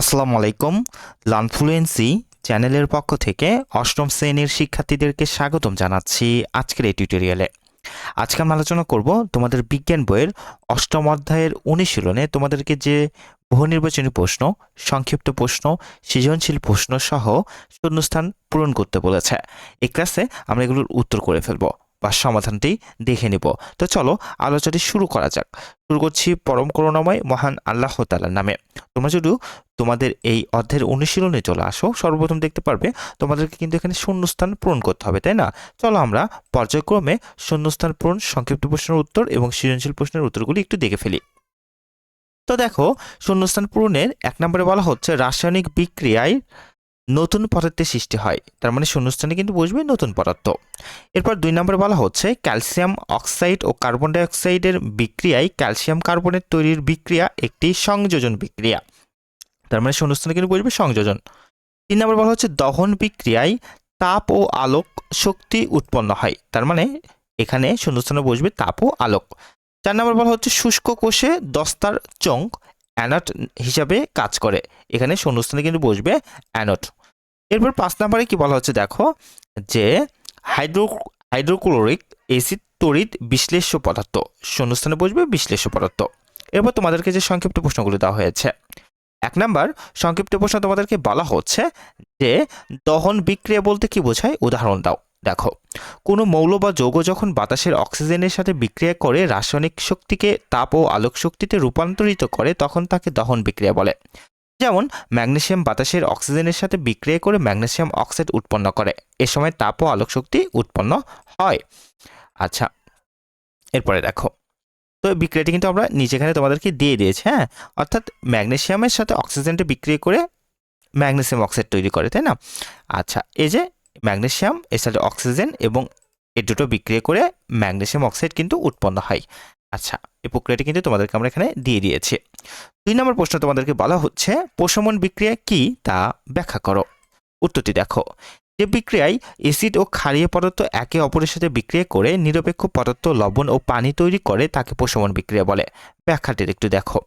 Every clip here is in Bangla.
আসসালামু আলাইকুম। লানফ্লুয়েন্সি চ্যানেলের পক্ষ থেকে অষ্টম শ্রেণির শিক্ষার্থীদেরকে স্বাগতম জানাচ্ছি আজকের এই টিউটোরিয়ালে আজকে আমরা আলোচনা করব তোমাদের বিজ্ঞান বইয়ের অষ্টম অধ্যায়ের অনুশীলনে তোমাদেরকে যে বহু নির্বাচনী প্রশ্ন, সংক্ষিপ্ত প্রশ্ন, সৃজনশীল প্রশ্ন সহ শূন্যস্থান পূরণ করতে বলেছে। এই ক্লাসে আমরা এগুলোর উত্তর করে ফেলব। বা সমাধানটি দেখে নিব। তো চলো আলোচনাটি শুরু করা যাক। শুরু করছি পরম করুণাময় মহান আল্লাহ তালার নামে। তোমরা যদি তোমাদের এই অর্ধের অনুশীলনে চলে আসো, সর্বপ্রথম দেখতে পারবে তোমাদেরকে কিন্তু এখানে শূন্যস্থান পূরণ করতে হবে, তাই না? চলো আমরা পর্যায়ক্রমে শূন্যস্থান পূরণ, সংক্ষিপ্ত প্রশ্নের উত্তর এবং সৃজনশীল প্রশ্নের উত্তরগুলি একটু দেখে ফেলি। তো দেখো, শূন্যস্থান পূরণের এক নম্বরে বলা হচ্ছে রাসায়নিক বিক্রিয়ায় নতুন পদার্থের সৃষ্টি হয়। তার মানে শূন্যস্থানে কিন্তু বসবে নতুন পদার্থ। এরপর দুই নম্বরে বলা হচ্ছে, ক্যালসিয়াম অক্সাইড ও কার্বন ডাইঅক্সাইডের বিক্রিয়ায় ক্যালসিয়াম কার্বনের তৈরির বিক্রিয়া একটি সংযোজন বিক্রিয়া। তার মানে শূন্যস্থানে কিন্তু বসবে সংযোজন। তিন নম্বর বলা হচ্ছে, দহন বিক্রিয়ায় তাপ ও আলোক শক্তি উৎপন্ন হয়। তার মানে এখানে শূন্যস্থানে বসবে তাপ ও আলোক। চার নম্বর বলা হচ্ছে, শুষ্ক কোষে দস্তার চোঙ্ক অ্যানট হিসাবে কাজ করে। এখানে শূন্যস্থানে কিন্তু বসবে অ্যানট এরপর পাঁচ নম্বরে কি বলা হচ্ছে দেখো, যে হাইড্রো, হাইড্রোক্লোরিক অ্যাসিড তড়িৎ বিশ্লেষ্য পদার্থ, শূন্যস্থানে বসবে বিশ্লেষ্য পদার্থ। এরপর তোমাদেরকে যে সংক্ষিপ্ত প্রশ্নগুলো দেওয়া হয়েছে। এক নাম্বার, সংক্ষিপ্ত প্রশ্ন তোমাদেরকে বলা হচ্ছে যে দহন বিক্রিয়া বলতে কি বোঝায়? উদাহরণ দাও। দেখো, কোনো মৌল বা যৌগ যখন বাতাসের অক্সিজেনের সাথে বিক্রিয়া করে রাসায়নিক শক্তিকে তাপ ও আলোক শক্তিতে রূপান্তরিত করে, তখন তাকে দহন বিক্রিয়া বলে। যেমন, ম্যাগনেসিয়াম বাতাসের অক্সিজেনের সাথে বিক্রিয়া করে ম্যাগনেসিয়াম অক্সাইড উৎপন্ন করে। এ সময় তাপ ও আলোক শক্তি উৎপন্ন হয়। আচ্ছা এরপরে দেখো। তো বিক্রিয়াটি কিন্তু আমরা নিচেখানে তোমাদেরকে দিয়ে দিয়েছি হ্যাঁ? অর্থাৎ ম্যাগনেসিয়ামের সাথে অক্সিজেনটা বিক্রিয়া করে ম্যাগনেসিয়াম অক্সাইড তৈরি করে, তাই না? আচ্ছা এই যে ম্যাগনেসিয়াম এর সাথে অক্সিজেন এবং এই দুটো বিক্রিয়া করে ম্যাগনেশিয়াম অক্সাইড কিন্তু উৎপন্ন হয়। আচ্ছা এই প্রক্রিয়াটি কিন্তু তোমাদেরকে আমরা এখানে দিয়ে দিয়েছি। দুই নম্বর প্রশ্ন তোমাদেরকে বলা হচ্ছে, প্রশমন বিক্রিয়া কি তা ব্যাখ্যা করো। উত্তরটি দেখো যে বিক্রিয়ায় অ্যাসিড ও ক্ষারীয় পদার্থ একে অপরের সাথে বিক্রিয়া করে নিরপেক্ষ পদার্থ, লবণ ও পানি তৈরি করে তাকে প্রশমন বিক্রিয়া বলে। ব্যাখ্যাটি একটু দেখো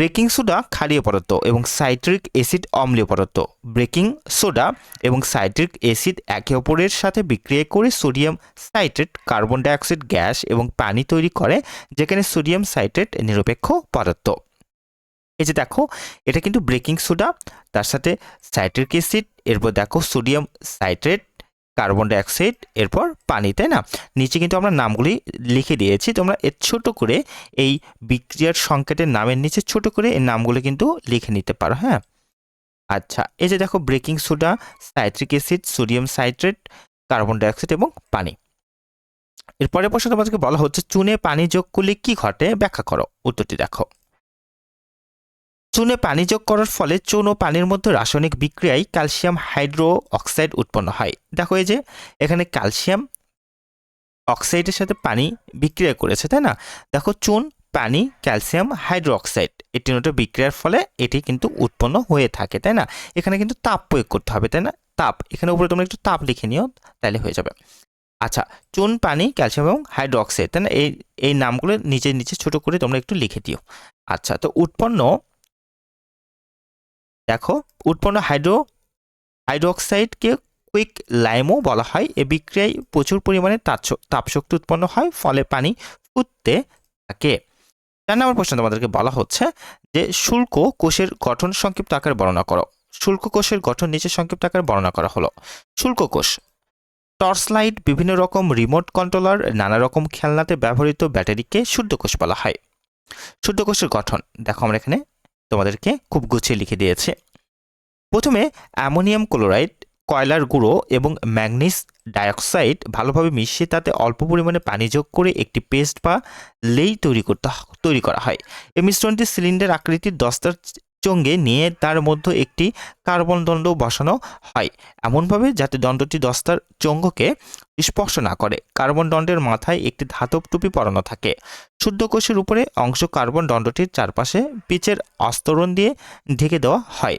ব্রেকিং সোডা ক্ষারীয় পদার্থ এবং সাইট্রিক অ্যাসিড অম্লীয় পদার্থ। ব্রেকিং সোডা এবং সাইট্রিক অ্যাসিড একে অপরের সাথে বিক্রিয়া করে sodium citrate, carbon dioxide, gas এবং পানি তৈরি করে, যেখানে সোডিয়াম সাইট্রেট নিরপেক্ষ পদার্থ। এই যে দেখো, এটা কিন্তু ব্রেকিং সোডা, তার সাথে সাইট্রিক অ্যাসিড, এরপর দেখো সোডিয়াম সাইট্রেট কার্বন ডাইঅক্সাইড এরপর পানি, তাই না? নিচে কিন্তু আমরা নামগুলি লিখে দিয়েছি। তোমরা এর ছোট করে এই বিক্রিয়ার সংকেতের নামের নিচে ছোট করে এই নামগুলো কিন্তু লিখে নিতে পারো হ্যাঁ? আচ্ছা এই যে দেখো breaking soda, citric acid, sodium citrate, carbon dioxide এবং পানি। এরপরে প্রশ্ন তোমাদেরকে বলা হচ্ছে, চুনে পানি যোগ করলে কি ঘটে? ব্যাখ্যা করো। উত্তরটি দেখো। চুনে পানি যোগ করার ফলে চুন ও পানির মধ্যে রাসায়নিক বিক্রিয়ায় ক্যালসিয়াম হাইড্রো অক্সাইড উৎপন্ন হয়। দেখো এই যে, এখানে ক্যালসিয়াম অক্সাইডের সাথে পানি বিক্রিয়া করেছে, তাই না? দেখো চুন, পানি, ক্যালসিয়াম হাইড্রো অক্সাইড এই তিনটা বিক্রিয়ার ফলে এটি কিন্তু উৎপন্ন হয়ে থাকে, তাই না? এখানে কিন্তু তাপ প্রয়োগ করতে হবে, তাই না? তাপ, এখানে উপরে তোমরা একটু তাপ লিখে নিও, তাহলে হয়ে যাবে। আচ্ছা চুন, পানি, ক্যালসিয়াম এবং হাইড্রো অক্সাইড তাই না? এই এই নামগুলো নিচে নিচে ছোট করে তোমরা একটু লিখে দিও। আচ্ছা তো উৎপন্ন দেখো, উৎপন্ন হাইড্রো, হাইড্রোক্সাইডকে কুইক লাইমও বলা হয়। এ বিক্রিয়ায় প্রচুর পরিমাণে তাপশ- তাপশক্তি উৎপন্ন হয়, ফলে পানি ফুটতে থাকে। চার নম্বর প্রশ্ন তোমাদেরকে বলা হচ্ছে যে, শুল্ক কোষের গঠন সংক্ষিপ্ত আকারে বর্ণনা করো। শুল্ক কোষের গঠন নিচে সংক্ষিপ্ত আকারে বর্ণনা করা হলো। শুল্ক কোষ টর্চ লাইট বিভিন্ন রকম রিমোট কন্ট্রোলার, নানা রকম খেলনাতে ব্যবহৃত ব্যাটারিকে শুদ্ধ কোষ বলা হয়। শুদ্ধ কোষের গঠন, দেখো আমরা এখানে তোমাদেরকে খুব গুছিয়ে লিখে দিয়েছে। প্রথমে অ্যামোনিয়াম ক্লোরাইড, কয়লার গুঁড়ো এবং ম্যাগনিস ডাইঅক্সাইড ভালোভাবে মিশিয়ে তাতে অল্প পরিমাণে পানি যোগ করে একটি পেস্ট বা লেই তৈরি করতে তৈরি করা হয়। এই মিশ্রণটি সিলিন্ডার আকৃতির দস্তার চঙ্গে নিয়ে তার মধ্যে একটি কার্বন দণ্ড বসানো হয় এমনভাবে যাতে দণ্ডটি দস্তার চঙ্গকে স্পর্শ না করে। কার্বন দণ্ডের মাথায় একটি ধাতব টুপি পরানো থাকে। শুদ্ধ কোষের উপরে অংশ কার্বন দণ্ডটির চারপাশে পিচের আস্তরণ দিয়ে ঢেকে দেওয়া হয়।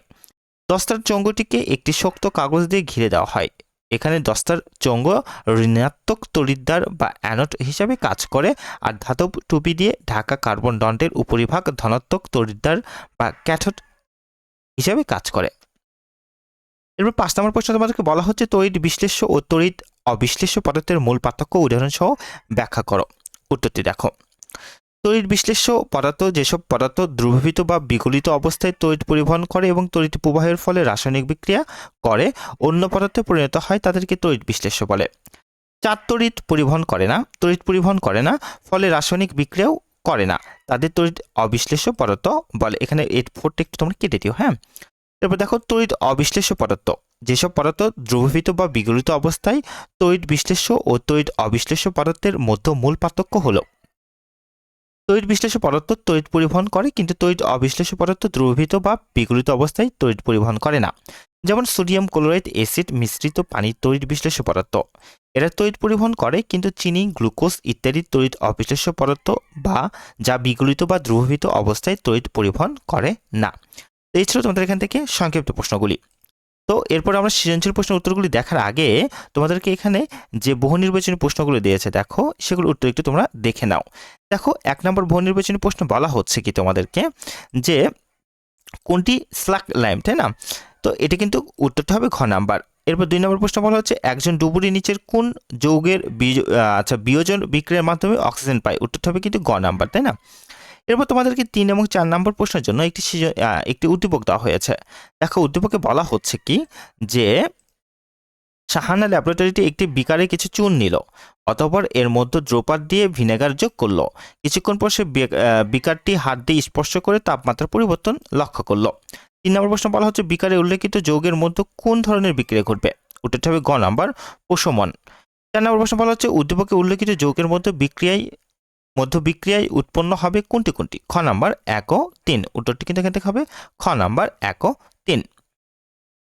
দস্তার চঙ্গটিকে একটি শক্ত কাগজ দিয়ে ঘিরে দেওয়া হয়। এখানে দস্তার চৌঙ্গ ঋণাত্মক তড়িৎদ্বার বা অ্যানোড হিসাবে কাজ করে আর ধাতব টুপি দিয়ে ঢাকা কার্বন দণ্ডের উপরিভাগ ধনাত্মক তড়িৎদ্বার বা ক্যাথট হিসাবে কাজ করে। এরপর পাঁচ নম্বর প্রশ্ন তোমাদেরকে বলা হচ্ছে, তড়িৎ বিশ্লেষ্য ও তড়িৎ অবিশ্লেষ্য পদার্থের মূল পার্থক্য উদাহরণসহ ব্যাখ্যা করো। উত্তরটি দেখো। তড়িৎ বিশ্লেষ্য পদার্থ যেসব পদার্থ দ্রবীভূত বা বিগলিত অবস্থায় তড়িৎ পরিবহন করে এবং তড়িৎ প্রবাহের ফলে রাসায়নিক বিক্রিয়া করে অন্য পদার্থে পরিণত হয়, তাদেরকে তড়িৎ বিশ্লেষ্য বলে। চার তড়িৎ পরিবহন করে না, তড়িৎ পরিবহন করে না, ফলে রাসায়নিক বিক্রিয়াও করে না। তাদের তড়িৎ অবিশ্লেষ্য পদার্থ বলে। এখানে এই ফোরটা একটু তোমরা কেটে দিও হ্যাঁ? এরপর দেখো, তড়িৎ অবিশ্লেষ্য পদার্থ। যেসব পদার্থ দ্রবীভূত বা বিগলিত অবস্থায় তড়িৎ বিশ্লেষ্য ও তড়িৎ অবিশ্লেষ্য পদার্থের মধ্যে মূল পার্থক্য হলো। তড়িৎ বিশ্লেষ্য পদার্থ তড়িৎ পরিবহন করে, কিন্তু তড়িৎ অবিশ্লেষ্য পদার্থ দ্রবীভূত বা বিগলিত অবস্থায় তড়িৎ পরিবহন করে না। যেমন সোডিয়াম ক্লোরাইড অ্যাসিড মিশ্রিত পানির তড়িৎ বিশ্লেষ্য পদার্থ। এরা তড়িৎ পরিবহন করে, কিন্তু চিনি, গ্লুকোজ ইত্যাদি তড়িৎ অবিশ্লেষ্য পদার্থ বা যা বিগলিত বা দ্রবীভূত অবস্থায় তড়িৎ পরিবহন করে না। এই ছিল তোমাদের এখান থেকে সংক্ষিপ্ত প্রশ্নগুলি। তো এরপর আমরা সৃজনশীল প্রশ্নের উত্তরগুলি দেখার আগে তোমাদেরকে এখানে যে বহু নির্বাচনী প্রশ্নগুলো দিয়েছে, দেখো, সেগুলোর উত্তর একটু তোমরা দেখে নাও। দেখো, এক নম্বর বহু নির্বাচনী প্রশ্ন বলা হচ্ছে কি তোমাদেরকে? যে কোনটি স্লাক লাইম তাই না? তো এটা কিন্তু উত্তরটা হবে ঘ নাম্বার। এরপর দুই নম্বর প্রশ্ন বলা হচ্ছে, একজন ডুবুরি নিচের কোন যৌগের আচ্ছা বিয়োজন বিক্রিয়ার মাধ্যমে অক্সিজেন পায়? উত্তরটা হবে কিন্তু গ নাম্বার, তাই না? এরপর তোমাদেরকে তিন এবং চার নম্বর প্রশ্নের জন্য একটি একটি উদ্দীপক দেওয়া হয়েছে। দেখো, উদ্দীপকে বলা হচ্ছে কি যে, সাহানা ল্যাবরেটরিতে একটি বিকারে কিছু চুন নিল, অতঃপর এর মধ্যে দ্রোপার দিয়ে ভিনেগার যোগ করল। কিছুক্ষণ পর সে বিকারটি হাত দিয়ে স্পর্শ করে তাপমাত্রা পরিবর্তন লক্ষ্য করল। তিন নম্বর প্রশ্ন বলা হচ্ছে, বিকারে উল্লেখিত যৌগের মধ্যে কোন ধরনের বিক্রিয়া ঘটবে? উত্তরটা হবে গ নাম্বার, প্রশমন। চার নম্বর প্রশ্ন বলা হচ্ছে, উদ্দীপকে উল্লেখিত যৌগের মধ্যে বিক্রিয়ায় মধ্য বিক্রিয়ায় উৎপন্ন হবে কোনটি কোনটি? খ নাম্বার এক ও তিন। উত্তরটি কিন্তু এখান থেকে হবে খ নাম্বার এক ও তিন।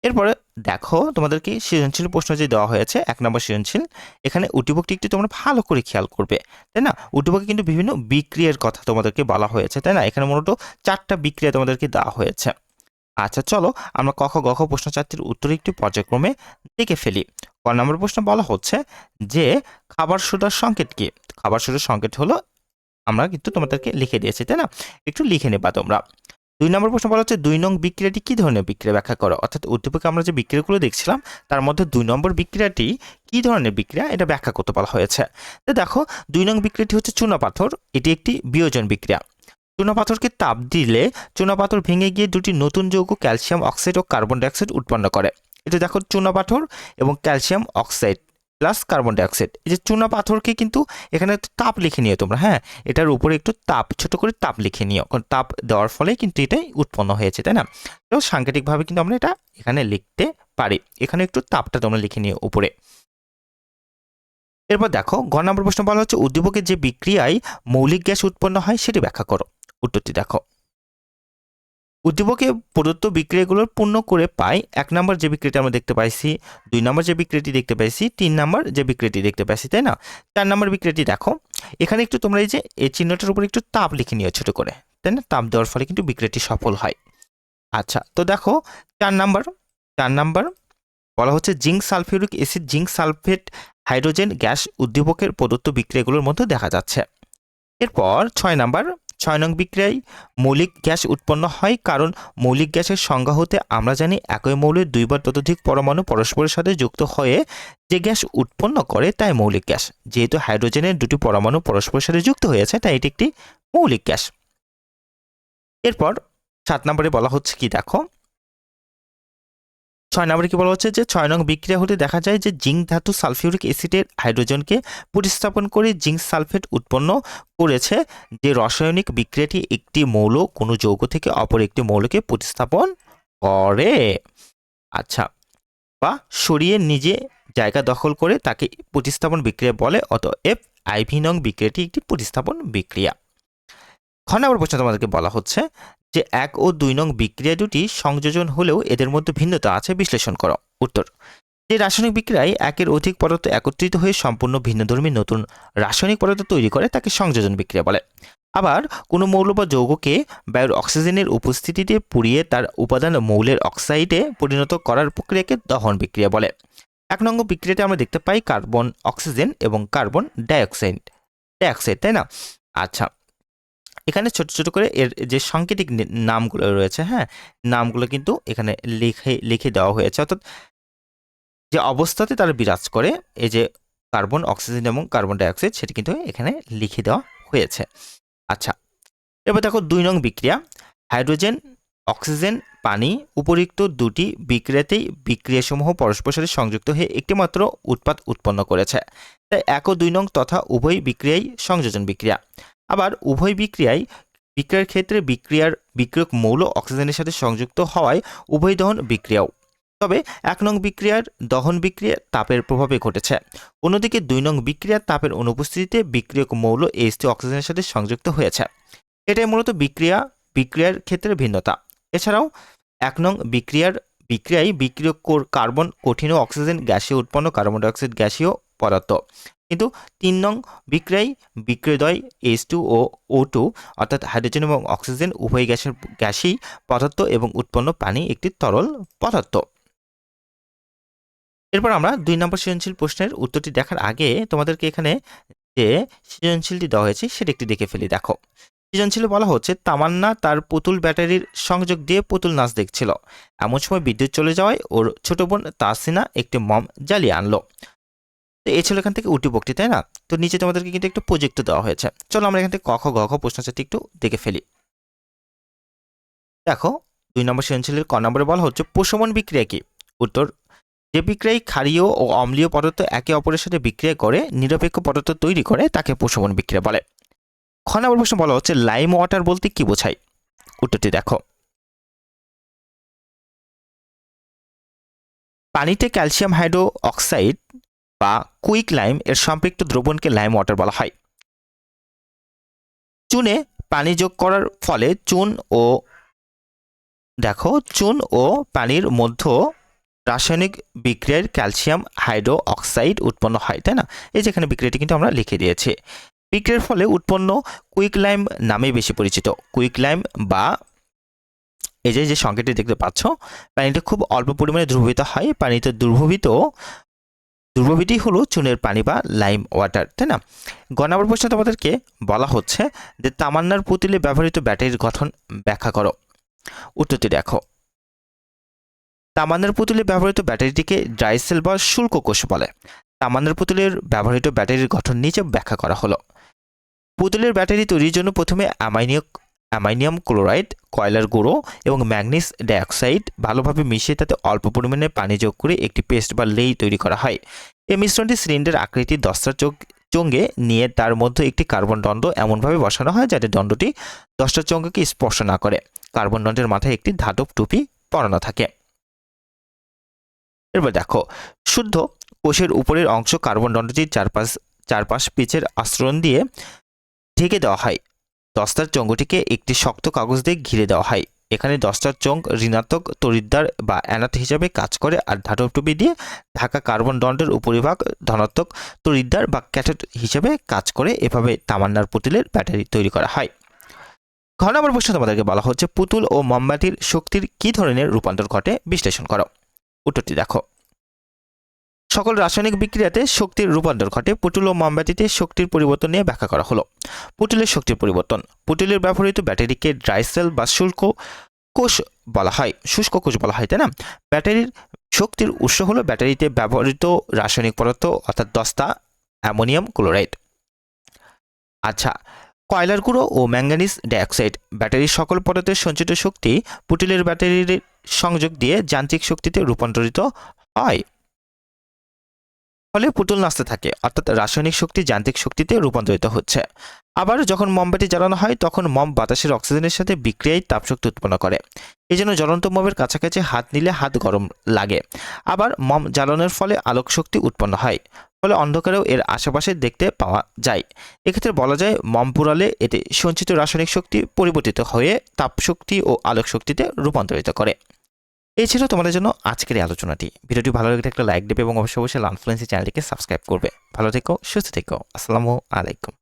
এরপরে দেখো তোমাদেরকে সৃজনশীল প্রশ্ন যে দেওয়া হয়েছে, এক নম্বর সৃজনশীল, এখানে উদ্দীপকটি একটু তোমরা ভালো করে খেয়াল করবে, তাই না? উদ্দীপকে কিন্তু বিভিন্ন বিক্রিয়ার কথা তোমাদেরকে বলা হয়েছে, তাই না? এখানে মূলত চারটা বিক্রিয়া তোমাদেরকে দেওয়া হয়েছে। আচ্ছা চলো আমরা কখ গখ প্রশ্ন চারটির উত্তর একটি পর্যায়ক্রমে দেখে ফেলি। ক নম্বর প্রশ্ন বলা হচ্ছে যে, খাবার সোডার সংকেত কি? খাবার সোডার সংকেত হলো আমরা কিন্তু তোমাদেরকে লিখে দিয়েছি, তাই না? একটু লিখে নেবা তোমরা। দুই নম্বর প্রশ্ন বলা হচ্ছে, দুই নং বিক্রিয়াটি কী ধরনের বিক্রিয়া ব্যাখ্যা করো? অর্থাৎ উদ্দীপকে আমরা যে বিক্রিয়াগুলো দেখছিলাম, তার মধ্যে দুই নম্বর বিক্রিয়াটি কি ধরনের বিক্রিয়া, এটা ব্যাখ্যা করতে বলা হয়েছে। তো দেখো, দুই নং বিক্রিয়াটি হচ্ছে চুনাপাথর এটি একটি বিয়োজন বিক্রিয়া। চুনাপাথরকে তাপ দিলে চুনাপাথর ভেঙে গিয়ে দুটি নতুন যৌগ ক্যালসিয়াম অক্সাইড ও কার্বন ডাইঅক্সাইড উৎপন্ন করে। এটা দেখো চুনাপাথর এবং calcium oxide. Plus carbon dioxide এই যে চুনা পাথরকে কিন্তু এখানে তাপ লিখে নিও তোমরা হ্যাঁ? এটার উপরে একটু তাপ, ছোট করে তাপ লিখে নিও। কারণ তাপ দেওয়ার ফলে কিন্তু এটাই উৎপন্ন হয়েছে, তাই না? তো সাংকেতিকভাবে কিন্তু আমরা এটা এখানে লিখতে পারি। এখানে একটু তাপটা তোমরা লিখে নিও উপরে। এরপর দেখো গ নম্বর প্রশ্ন বলা হচ্ছে, উদ্দীপকের যে বিক্রিয়ায় মৌলিক গ্যাস উৎপন্ন হয়, সেটি ব্যাখ্যা করো। উত্তরটি দেখো। উদ্দীপকে প্রদত্ত বিক্রিয়াগুলোর পূর্ণ করে পাই এক নম্বর যে বিক্রিয়াটি আমরা দেখতে পাইছি, দুই নম্বর যে বিক্রিয়াটি দেখতে পাইছি, তিন নম্বর যে বিক্রিয়াটি দেখতে পাইছি, তাই না? চার নম্বর বিক্রিয়াটি দেখো, এখানে একটু তোমরা এই যে এই চিহ্নটার উপর একটু তাপ লিখে নিও ছোটো করে, তাই না? তাপ দেওয়ার ফলে কিন্তু বিক্রিয়াটি সফল হয়। আচ্ছা তো দেখো, চার নাম্বার চার নাম্বার বলা হচ্ছে zinc sulphuric acid, zinc sulphate hydrogen gas উদ্দীপকের প্রদত্ত বিক্রিয়াগুলোর মধ্যে দেখা যাচ্ছে। এরপর ছয় নাম্বার ছয় নং বিক্রিয়ায় মৌলিক গ্যাস উৎপন্ন হয় কারণ মৌলিক গ্যাসের সংজ্ঞা হতে আমরা জানি একই মৌলের দুইবার ততোধিক পরমাণু পরস্পরের সাথে যুক্ত হয়ে যে গ্যাস উৎপন্ন করে তাই মৌলিক গ্যাস। যেহেতু হাইড্রোজেনের দুটি পরমাণু পরস্পরের সাথে যুক্ত হয়েছে, তাই এটি একটি মৌলিক গ্যাস। এরপর সাত নম্বরে বলা হচ্ছে কি, দেখো ছয় নম্বরে কি বলা হচ্ছে যে, ছয় নং বিক্রিয়া হলে দেখা যায় যে, জিঙ্ক ধাতু সালফিউরিক অ্যাসিডের হাইড্রোজেনকে প্রতিস্থাপন করে জিঙ্ক সালফেট উৎপন্ন করেছে, যে রাসায়নিক বিক্রিয়াটি একটি মৌল, কোনো যৌগ থেকে অপর একটি মৌলকে প্রতিস্থাপন করে। আচ্ছা বা সরিয়ে নিজে জায়গা দখল করে তাকে প্রতিস্থাপন বিক্রিয়া বলে, অতএব আইভি নং বিক্রিয়াটি একটি প্রতিস্থাপন বিক্রিয়া। খ নম্বর প্রশ্ন তোমাদেরকে বলা হচ্ছে যে এক ও দুই নং বিক্রিয়া দুটি সংযোজন হলেও এদের মধ্যে ভিন্নতা আছে, বিশ্লেষণ করো। উত্তর, যে রাসায়নিক বিক্রিয়ায় একের অধিক পদার্থ একত্রিত হয়ে সম্পূর্ণ ভিন্নধর্মী নতুন রাসায়নিক পদার্থ তৈরি করে তাকে সংযোজন বিক্রিয়া বলে। আবার কোনো মৌল বা যৌগকে বায়ুর অক্সিজেনের উপস্থিতিতে পুড়িয়ে তার উপাদান মৌলের অক্সাইডে পরিণত করার প্রক্রিয়াকে দহন বিক্রিয়া বলে। এক নম্বর বিক্রিয়াতে আমরা দেখতে পাই কার্বন অক্সিজেন এবং কার্বন ডাইঅক্সাইড। ডাইঅক্সাইড, তাই না? আচ্ছা এখানে ছোট ছোট করে এর যে সাংকেতিক নামগুলো রয়েছে হ্যাঁ? নামগুলো কিন্তু এখানে লিখে লিখে দেওয়া হয়েছে। অর্থাৎ যে অবস্থাতে তারা বিরাজ করে, এই যে কার্বন, অক্সিজেন এবং কার্বন ডাইঅক্সাইড, সেটি কিন্তু এখানে লিখে দেওয়া হয়েছে। আচ্ছা এবার দেখো দুই নং বিক্রিয়া। হাইড্রোজেন, অক্সিজেন, পানি উপরিক্ত দুটি বিক্রিয়াতেই বিক্রিয়াসমূহ পরস্পর সাথে সংযুক্ত হয়ে একটিমাত্র উৎপাদ উৎপন্ন করেছে। তাই এক ও দুই নং তথা উভয় বিক্রিয়াই সংযোজন বিক্রিয়া। আবার উভয় বিক্রিয়ায় বিক্রিয়ার ক্ষেত্রে বিক্রিয়ার বিক্রিয়ক মৌল অক্সিজেনের সাথে সংযুক্ত হওয়ায় উভয় দহন বিক্রিয়াও। তবে এক নং বিক্রিয়ার দহন বিক্রিয়া তাপের প্রভাবে ঘটেছে। অন্যদিকে দুই নং বিক্রিয়ার তাপের অনুপস্থিতিতে বিক্রিয়ক মৌল এইচটি অক্সিজেনের সাথে সংযুক্ত হয়েছে। এটাই মূলত বিক্রিয়া, বিক্রিয়ার ক্ষেত্রে ভিন্নতা। এছাড়াও এক নং বিক্রিয়ার বিক্রিয়ায় বিক্রিয়ক কোর কার্বন, কঠিন ও অক্সিজেন গ্যাসীয় উৎপন্ন কার্বন ডাইঅক্সাইড গ্যাসীয় পদার্থ। কিন্তু তিন নং বিক্রিয়ায় বিক্রিয়দয় H two O O two অর্থাৎ হাইড্রোজেন এবং অক্সিজেন, উভয় গ্যাসের, গ্যাসই পদার্থ এবং উৎপন্ন পানি একটি তরল পদার্থ। এরপর আমরা দুই নম্বর সৃজনশীল প্রশ্নের উত্তরটি দেখার আগে তোমাদেরকে এখানে যে সৃজনশীলটি দেওয়া হয়েছে সেটি একটি দেখে ফেলি, দেখো। সৃজনশীলে বলা হচ্ছে, তামান্না তার পুতুল ব্যাটারির সংযোগ দিয়ে পুতুল নাচ দেখছিল। এমন সময় বিদ্যুৎ চলে যাওয়ায় ওর ছোট বোন তাসিনা একটি মম জ্বালিয়ে আনলো। তো এই ছিল এখান থেকে উটি বক্তি, তাই না? তো নিচে তোমাদেরকে কিন্তু একটু প্রজেক্ট দেওয়া হয়েছে। চলো আমরা এখান থেকে ক, খ, গ, খ প্রশ্নচারটি একটু দেখে ফেলি। দেখো, দুই নম্বর সৃজনশীলের ক নম্বরে বলা হচ্ছে, প্রশমন বিক্রিয়া কি? উত্তর, যে বিক্রিয়ায় ক্ষারীয় ও অম্লীয় পদার্থ একে অপরের সাথে বিক্রিয়া করে, নিরপেক্ষ পদার্থ তৈরি করে, তাকে প্রশমন বিক্রিয়া বলে। খ নম্বর প্রশ্ন বলা হচ্ছে, লাইম ওয়াটার বলতে কি বোঝায়? উত্তরটি দেখো। পানিতে ক্যালসিয়াম হাইড্রো অক্সাইড বা কুইক লাইম এর সম্পৃক্ত দ্রবণকে লাইম ওয়াটার বলা হয়। চুনে পানি যোগ করার ফলে চুন ও দেখো, চুন ও পানির মধ্য রাসায়নিক বিক্রিয়ার ক্যালসিয়াম হাইড্রো অক্সাইড উৎপন্ন হয়, তাই না? এই যেখানে বিক্রিয়াটি কিন্তু আমরা লিখে দিয়েছি। বিক্রিয়ার ফলে উৎপন্ন কুইক লাইম নামে বেশি পরিচিত। কুইক লাইম বা এই যে যে সংকেতটি দেখতে পাচ্ছ, পানিটা খুব অল্প পরিমাণে দ্রবীভূত হয়, পানিতে দ্রবীভূত দ্রবীভূতই হলো চুনের পানি বা লাইম ওয়াটার তাই না? গ নম্বর প্রশ্ন তোমাদেরকে বলা হচ্ছে যে তামান্নার পুতুলে ব্যবহৃত ব্যাটারির গঠন ব্যাখ্যা করো। উত্তরটি দেখো। তামান্নার পুতুলে ব্যবহৃত ব্যাটারিটিকে ড্রাইসেল বা শুল্ক কোষ বলে। তামান্নার পুতুলের ব্যবহৃত ব্যাটারির গঠন নিচে ব্যাখ্যা করা হলো। পুতুলের ব্যাটারি তৈরির জন্য প্রথমে অ্যামাইনিয় অ্যামাইনিয়াম ক্লোরাইড, কয়লার গুঁড়ো এবং ম্যাগনিস ডাইঅক্সাইড ভালোভাবে মিশিয়ে তাতে অল্প পরিমাণে পানি যোগ করে একটি পেস্ট বা লেই তৈরি করা হয়। এই মিশ্রণটি সিলিন্ডার আকৃতি দশটা চোখ চঙ্গে নিয়ে তার মধ্যে একটি কার্বন দণ্ড এমনভাবে বসানো হয় যাতে দণ্ডটি দশটা চঙ্গকে স্পর্শ না করে। কার্বন দণ্ডের মাথায় একটি ধাতব টুপি পরানো থাকে। এরপর দেখো, শুদ্ধ কোষের উপরের অংশ কার্বন দণ্ডটির চারপাশ চারপাশ পিচের আস্তরণ দিয়ে ঢেকে দেওয়া হয়। দস্তার চঙ্গটিকে একটি শক্ত কাগজ দিয়ে ঘিরে দেওয়া হয়। এখানে দস্তার চঙ্গ ঋণাত্মক, তরিদ্দার বা অ্যানাথ হিসাবে কাজ করে আর ধাতব টুপি দিয়ে ঢাকা কার্বন দণ্ডের উপরিভাগ ধনাত্মক, তরিদ্দার বা ক্যাথোড হিসাবে কাজ করে এভাবে তামান্নার পুতুলের ব্যাটারি তৈরি করা হয়। ঘ নম্বর প্রশ্ন তোমাদেরকে বলা হচ্ছে, পুতুল ও মোমবাতির শক্তির কী ধরনের রূপান্তর ঘটে? বিশ্লেষণ করো। উত্তরটি দেখো। সকল রাসায়নিক বিক্রিয়াতে শক্তির রূপান্তর ঘটে। পুতুল ও মোমবাতিতে শক্তির পরিবর্তন নিয়ে ব্যাখ্যা করা হলো। পুতুলের শক্তির পরিবর্তন। পুতুলের ব্যবহৃত ব্যাটারিকে ড্রাই সেল বা শুল্ক কোষ বলা হয়। শুষ্ক কোষ বলা হয়, তাই না? ব্যাটারির শক্তির উৎস হলো ব্যাটারিতে ব্যবহৃত রাসায়নিক পদার্থ, অর্থাৎ দস্তা, অ্যামোনিয়াম, ক্লোরাইড। আচ্ছা কয়লার গুঁড়ো ও ম্যাঙ্গানিজ ডাইঅক্সাইড। ব্যাটারির সকল পদার্থের সঞ্চিত শক্তি পুতুলের ব্যাটারির সংযোগ দিয়ে যান্ত্রিক শক্তিতে রূপান্তরিত হয়। ফলে পুতুল নাচতে থাকে, অর্থাৎ রাসায়নিক শক্তি যান্ত্রিক শক্তিতে রূপান্তরিত হচ্ছে। আবার যখন মোমবাতি জ্বালানো হয়, তখন মম বাতাসের অক্সিজেনের সাথে বিক্রিয়ায় তাপশক্তি উৎপন্ন করে। এই জন্য জ্বলন্ত মোমের কাছাকাছি হাত নিলে হাত গরম লাগে। আবার মম জ্বালানোর ফলে আলোক শক্তি উৎপন্ন হয়, ফলে অন্ধকারেও এর আশেপাশে দেখতে পাওয়া যায়। এক্ষেত্রে বলা যায়, মম পুরালে এতে সঞ্চিত রাসায়নিক শক্তি পরিবর্তিত হয়ে তাপশক্তি ও আলোক শক্তিতে রূপান্তরিত করে। এই ছিল তোমাদের জন্য আজকের এই আলোচনাটি। ভিডিওটি ভালো লাগলে একটা লাইক দেবে এবং অবশ্যই অবশ্যই লানফ্লুয়েন্সি চ্যানেলটিকে সাবস্ক্রাইব করবে। ভালো থেকো, সুস্থ থেকো। আসসালামু আলাইকুম।